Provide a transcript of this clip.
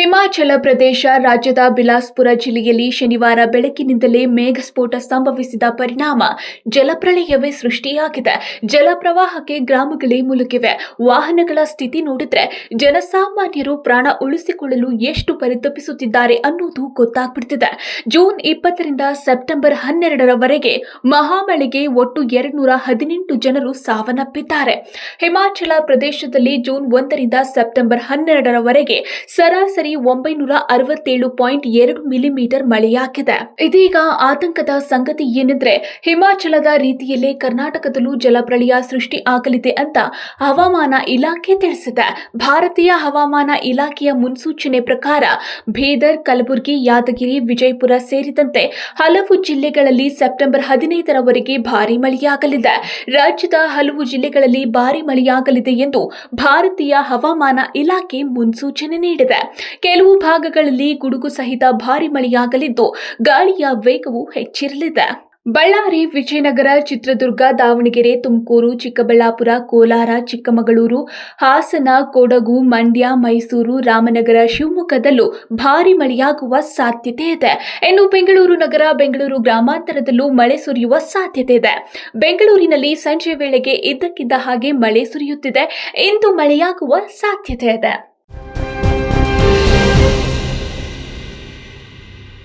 ಹಿಮಾಚಲ ಪ್ರದೇಶ, ರಾಜ್ಯದ ಬಿಲಾಸ್ಪುರ ಜಿಲ್ಲೆಯಲ್ಲಿ ಶನಿವಾರ ಬೆಳಕಿನಿಂದಲೇ ಮೇಘಸ್ಫೋಟ ಸಂಭವಿಸಿದ ಪರಿಣಾಮ ಜಲಪ್ರಳಯವೇ ಸೃಷ್ಟಿಯಾಗಿದೆ. ಜಲಪ್ರವಾಹಕ್ಕೆ ಗ್ರಾಮಗಳೇ ಮುಲುಗಿವೆ ವಾಹನಗಳ ಸ್ಥಿತಿ ನೋಡಿದ್ರೆ ಜನಸಾಮಾನ್ಯರು ಪ್ರಾಣ ಉಳಿಸಿಕೊಳ್ಳಲು ಎಷ್ಟು ಪರಿತಪಿಸುತ್ತಿದ್ದಾರೆ ಅನ್ನೋದು ಗೊತ್ತಾಗ್ಬಿಡ್ತಿದೆ. ಜೂನ್ ಇಪ್ಪತ್ತರಿಂದ ಸೆಪ್ಟೆಂಬರ್ ಹನ್ನೆರಡರವರೆಗೆ ಮಹಾಮಳೆಗೆ ಒಟ್ಟು ಎರಡ್ನೂರ ಹದಿನೆಂಟು ಜನರು ಸಾವನ್ನಪ್ಪಿದ್ದಾರೆ. ಹಿಮಾಚಲ ಪ್ರದೇಶದಲ್ಲಿ ಜೂನ್ ಒಂದರಿಂದ ಸೆಪ್ಟೆಂಬರ್ ಹನ್ನೆರಡರವರೆಗೆ ಸರಾಸರಿ ಒಂಬೈನೂರ ಅರವತ್ತೇಳು ಪಾಯಿಂಟ್ ಎರಡು ಮಿಲಿಮೀಟರ್ ಮಳೆಯಾಗಿದೆ. ಇದೀಗ ಆತಂಕದ ಸಂಗತಿ ಏನೆಂದ್ರೆ ಹಿಮಾಚಲದ ರೀತಿಯಲ್ಲೇ ಕರ್ನಾಟಕದಲ್ಲೂ ಜಲಪ್ರಳಯ ಸೃಷ್ಟಿ ಆಗಲಿದೆ ಅಂತ ಹವಾಮಾನ ಇಲಾಖೆ ತಿಳಿಸಿದೆ. ಭಾರತೀಯ ಹವಾಮಾನ ಇಲಾಖೆಯ ಮುನ್ಸೂಚನೆ ಪ್ರಕಾರ ಬೀದರ್ ಕಲಬುರಗಿ, ಯಾದಗಿರಿ, ವಿಜಯಪುರ ಸೇರಿದಂತೆ ಹಲವು ಜಿಲ್ಲೆಗಳಲ್ಲಿ ಸೆಪ್ಟೆಂಬರ್ ಹದಿನೈದರವರೆಗೆ ಭಾರಿ ಮಳೆಯಾಗಲಿದೆ. ರಾಜ್ಯದ ಹಲವು ಜಿಲ್ಲೆಗಳಲ್ಲಿ ಭಾರಿ ಮಳೆಯಾಗಲಿದೆ ಎಂದು ಭಾರತೀಯ ಹವಾಮಾನ ಇಲಾಖೆ ಮುನ್ಸೂಚನೆ ನೀಡಿದೆ. ಕೆಲವು ಭಾಗಗಳಲ್ಲಿ ಗುಡುಗು ಸಹಿತ ಭಾರಿ ಮಳೆಯಾಗಲಿದ್ದು, ಗಾಳಿಯ ವೇಗವು ಹೆಚ್ಚಿರಲಿದೆ. ಬಳ್ಳಾರಿ, ವಿಜಯನಗರ, ಚಿತ್ರದುರ್ಗ, ದಾವಣಗೆರೆ, ತುಮಕೂರು, ಚಿಕ್ಕಬಳ್ಳಾಪುರ, ಕೋಲಾರ, ಚಿಕ್ಕಮಗಳೂರು, ಹಾಸನ, ಕೊಡಗು, ಮಂಡ್ಯ, ಮೈಸೂರು, ರಾಮನಗರ, ಶಿವಮೊಗ್ಗದಲ್ಲೂ ಭಾರಿ ಮಳೆಯಾಗುವ ಸಾಧ್ಯತೆ ಇದೆ. ಇನ್ನು ಬೆಂಗಳೂರು ನಗರ, ಬೆಂಗಳೂರು ಗ್ರಾಮಾಂತರದಲ್ಲೂ ಮಳೆ ಸುರಿಯುವ ಸಾಧ್ಯತೆ ಇದೆ. ಬೆಂಗಳೂರಿನಲ್ಲಿ ಸಂಜೆ ವೇಳೆಗೆ ಇದ್ದಕ್ಕಿದ್ದ ಹಾಗೆ ಮಳೆ ಸುರಿಯುತ್ತಿದೆ. ಇಂದು ಮಳೆಯಾಗುವ ಸಾಧ್ಯತೆ ಇದೆ.